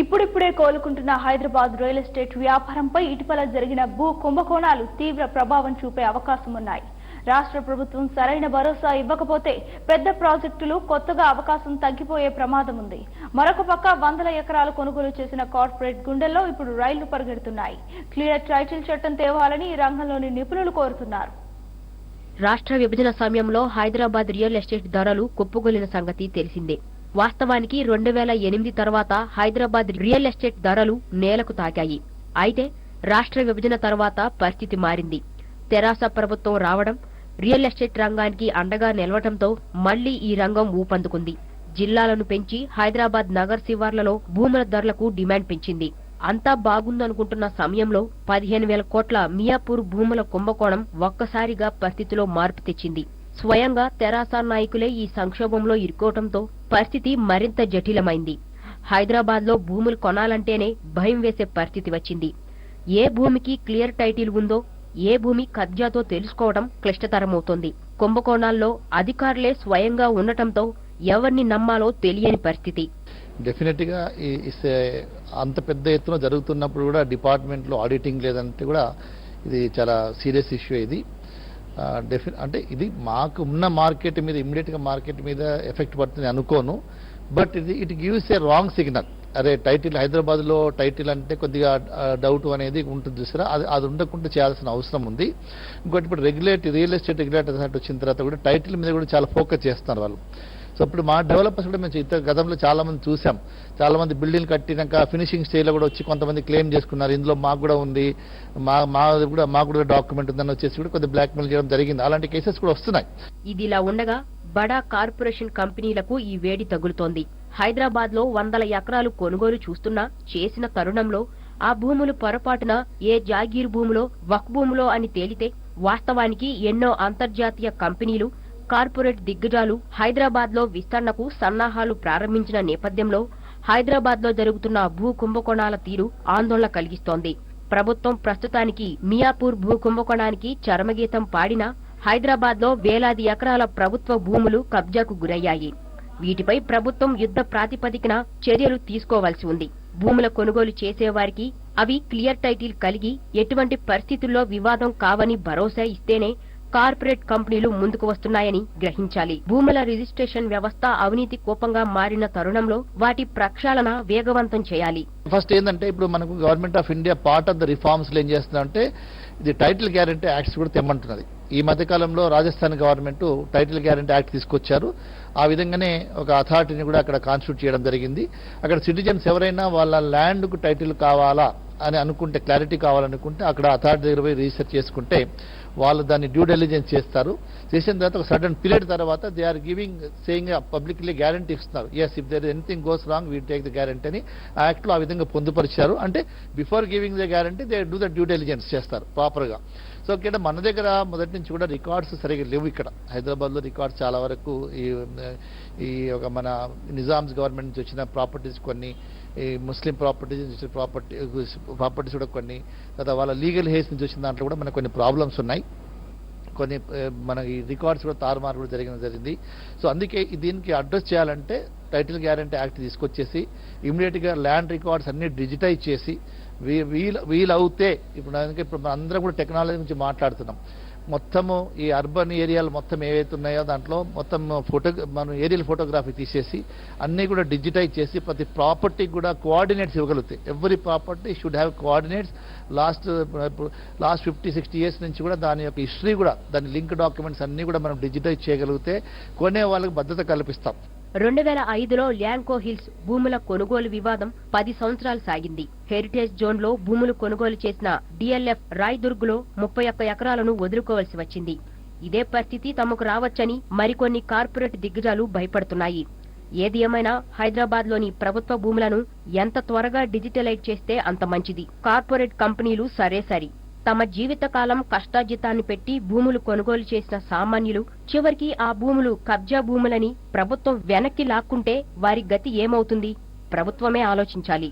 ఇప్పుడిప్పుడే కోలుకుంటున్న Hyderabad real estate వ్యాపారంపై ఇటీవల జరిగిన భూ కుంభకోణాలు తీవ్ర ప్రభావం చూపే అవకాశం ఉన్నాయి రాష్ట్ర ప్రభుత్వం సరైన భరోసా ఇవ్వకపోతే పెద్ద ప్రాజెక్టులు కొత్తగా అవకాశం తగ్గిపోయే ప్రమాదం ఉంది మరొక పక్క వందల ఎకరాలు కొనుగోలు చేసిన కార్పొరేట్ గుండెల్లో ఇప్పుడు రైళ్ళు పరిగెడుతున్నాయి. క్లియర్ టైటిల్ చట్టం తేవాలని ఈ రంగంలోని నిపుణులు కోరుతున్నారు. రాష్ట్ర విభజన సమయంలో హైదరాబాద్ రియల్ ఎస్టేట్ ధరలు కుప్పగొలిన సంగతి తెలిసిందే. వాస్తవానికి రెండు వేల ఎనిమిది తర్వాత హైదరాబాద్ రియల్ ఎస్టేట్ ధరలు నేలకు తాకాయి. అయితే రాష్ట్ర విభజన తర్వాత పరిస్థితి మారింది. తెరాస ప్రభుత్వం రావడం రియల్ ఎస్టేట్ రంగానికి అండగా నిలవటంతో మళ్ళీ ఈ రంగం ఊపందుకుంది. జిల్లాలను పెంచి హైదరాబాద్ నగర్ శివార్లలో భూముల ధరలకు డిమాండ్ పెంచింది. అంతా బాగుందనుకుంటున్న సమయంలో పదిహేను వేల కోట్ల మియాపూర్ భూముల కుంభకోణం ఒక్కసారిగా పరిస్థితిలో మార్పు తెచ్చింది. స్వయంగా తెరాస నాయకులే ఈ సంక్షోభంలో ఇరుకోవటంతో పరిస్థితి మరింత జటిలమైంది. హైదరాబాద్లో భూములు కొనాలంటేనే భయం వేసే పరిస్థితి వచ్చింది. ఏ భూమికి క్లియర్ టైటిల్ ఉందో ఏ భూమి కబ్జాతో తెలుసుకోవడం క్లిష్టతరమవుతోంది. కుంభకోణాల్లో అధికారులే స్వయంగా ఉండటంతో ఎవరిని నమ్మాలో తెలియని పరిస్థితి. డెఫినెట్గా అంత పెద్ద ఎత్తున జరుగుతున్నప్పుడు కూడా డిపార్ట్మెంట్లో ఆడిటింగ్ లేదంటే కూడా ఇది చాలా సీరియస్ ఇష్యూ ఇది. డెఫి అంటే ఇది మాకు ఉన్న మార్కెట్ మీద ఇమ్మీడియట్గా మార్కెట్ మీద ఎఫెక్ట్ పడుతుంది అనుకోను. బట్ ఇది it gives a wrong signal అరే టైటిల్ హైదరాబాద్లో టైటిల్ అంటే కొద్దిగా డౌట్ అనేది ఉంటుంది చూసారా? అది అది ఉండకుండా చేయాల్సిన అవసరం ఉంది. ఇంకోటి ఇప్పుడు రెగ్యులేటరీ రియల్ ఎస్టేట్ రెగ్యులేటర్ వచ్చిన తర్వాత కూడా టైటిల్ మీద కూడా చాలా ఫోకస్ చేస్తున్నారు వాళ్ళు. సో ఇప్పుడు మా డెవలపర్స్ కూడా మేము ఇతర గతంలో చాలామంది చూసాం. చాలామంది బిల్డింగ్ కట్టినాక ఫినిషింగ్ స్టేజ్లో కూడా వచ్చి కొంతమంది క్లెయిమ్ చేసుకున్నారు. ఇందులో మాకు కూడా ఉంది. మా మా కూడా మాకు కూడా డాక్యుమెంట్ ఉందని వచ్చేసి కూడా కొద్దిగా బ్లాక్మెయిల్ చేయడం జరిగింది. అలాంటి కేసెస్ కూడా వస్తున్నాయి. ఇదిలా ఉండగా బడా కార్పొరేషన్ కంపెనీలకు ఈ వేడి తగులుతోంది. హైదరాబాద్లో వందల ఎకరాలు కొనుగోలు చూస్తున్నా చేసిన తరుణంలో ఆ భూములు పొరపాటున ఏ జాగీర్ భూములో వక్ భూములో అని తేలితే వాస్తవానికి ఎన్నో అంతర్జాతీయ కంపెనీలు కార్పొరేట్ దిగ్గజాలు హైదరాబాద్లో విస్తరణకు సన్నాహాలు ప్రారంభించిన నేపథ్యంలో హైదరాబాద్లో జరుగుతున్న భూ కుంభకోణాల తీరు ఆందోళన కలిగిస్తోంది. ప్రభుత్వం ప్రస్తుతానికి మియాపూర్ భూ కుంభకోణానికి చరమగీతం పాడినా హైదరాబాద్లో వేలాది ఎకరాల ప్రభుత్వ భూములు కబ్జాకు గురయ్యాయి. వీటిపై ప్రభుత్వం యుద్ధ ప్రాతిపదికన చర్యలు తీసుకోవాల్సి ఉంది. భూముల కొనుగోలు చేసేవారికి అవి క్లియర్ టైటిల్ కలిగి ఎటువంటి పరిస్థితుల్లో వివాదం కావని భరోసా ఇస్తేనే కార్పొరేట్ కంపెనీలు ముందుకు వస్తున్నాయని గ్రహించాలి. భూముల రిజిస్ట్రేషన్ వ్యవస్థ అవినీతి కోపంగా మారిన తరుణంలో వాటి ప్రక్షాళన వేగవంతం చేయాలి. ఫస్ట్ ఏంటంటే ఇప్పుడు మనకు government of India part of the reforms ఏం చేస్తుందంటే ఇది టైటిల్ గ్యారంటీ యాక్ట్స్ కూడా తెమ్మంటున్నది. ఈ మధ్యకాలంలో Rajasthan government title guarantee act తీసుకొచ్చారు. ఆ విధంగానే ఒక అథారిటీని కూడా అక్కడ కాన్స్టిట్యూట్ చేయడం జరిగింది. అక్కడ సిటిజన్స్ ఎవరైనా వాళ్ళ ల్యాండ్కు టైటిల్ కావాలా అని అనుకుంటే క్లారిటీ కావాలనుకుంటే అక్కడ అథారిటీ దగ్గర పోయి రీసెర్చ్ చేసుకుంటే వాళ్ళు దాన్ని డ్యూ డెలిజెన్స్ చేస్తారు. చేసిన తర్వాత ఒక సడన్ పీరియడ్ తర్వాత they are giving saying publicly guarantee ఇస్తున్నారు. Yes if there anything goes wrong we take the guarantee అని ఆ యాక్ట్లో ఆ విధంగా పొందుపరిచారు. అంటే before giving the guarantee they do the due diligence చేస్తారు ప్రాపర్గా సో ఇక్కడ మన దగ్గర మొదటి నుంచి కూడా రికార్డ్స్ సరిగ్గా లేవు ఇక్కడ. హైదరాబాద్లో రికార్డ్స్ చాలా వరకు ఈ ఈ ఒక మన నిజామ్స్ గవర్నమెంట్ నుంచి వచ్చిన ప్రాపర్టీస్ కొన్ని ఈ ముస్లిం ప్రాపర్టీస్ నుంచి వచ్చిన ప్రాపర్టీ ప్రాపర్టీస్ కూడా కొన్ని తర్వాత వాళ్ళ లీగల్ హేస్ నుంచి వచ్చిన దాంట్లో కూడా మనకు కొన్ని ప్రాబ్లమ్స్ ఉన్నాయి. కొన్ని మన ఈ రికార్డ్స్ కూడా తారుమారు కూడా జరిగిన జరిగింది. సో అందుకే దీనికి అడ్రస్ చేయాలంటే టైటిల్ గ్యారంటీ యాక్ట్ తీసుకొచ్చేసి ఇమీడియట్గా ల్యాండ్ రికార్డ్స్ అన్ని డిజిటైజ్ చేసి వీలు వీలవుతే ఇప్పుడు అందుకే ఇప్పుడు మనం అందరం కూడా టెక్నాలజీ గురించి మాట్లాడుతున్నాం. మొత్తము ఈ అర్బన్ ఏరియాలు మొత్తం ఏవైతే ఉన్నాయో దాంట్లో మొత్తం ఫోటో మనం ఏరియల్ ఫోటోగ్రఫీ తీసేసి అన్నీ కూడా డిజిటైజ్ చేసి ప్రతి ప్రాపర్టీకి కూడా coordinates ఇవ్వగలుగుతాయి. Every property should have coordinates. Last last fifty sixty years నుంచి కూడా దాని యొక్క హిస్టరీ కూడా దాని లింక్ డాక్యుమెంట్స్ అన్నీ కూడా మనం డిజిటైజ్ చేయగలిగితే కొనే వాళ్ళకి భద్రత కల్పిస్తాం. రెండు వేల ఐదులో ల్యాంకో హిల్స్ భూముల కొనుగోలు వివాదం పది సంవత్సరాలు సాగింది. హెరిటేజ్ జోన్లో భూములు కొనుగోలు చేసిన డిఎల్ఎఫ్ రాయ్దుర్గ్లో ముప్పై ఒక్క ఎకరాలను వదులుకోవలసి వచ్చింది. ఇదే పరిస్థితి తమకు రావచ్చని మరికొన్ని కార్పొరేట్ దిగ్గజాలు భయపడుతున్నాయి. ఏది ఏమైనా హైదరాబాద్లోని ప్రభుత్వ భూములను ఎంత త్వరగా డిజిటలైజ్ చేస్తే అంత మంచిది. కార్పొరేట్ కంపెనీలు సరే సరి తమ జీవితకాలం కష్టాజితాన్ని పెట్టి భూములు కొనుగోలు చేసిన సామాన్యులు చివరికి ఆ భూములు కబ్జా భూములని ప్రభుత్వం వెనక్కి లాక్కుంటే వారి గతి ఏమవుతుంది? ప్రభుత్వమే ఆలోచించాలి.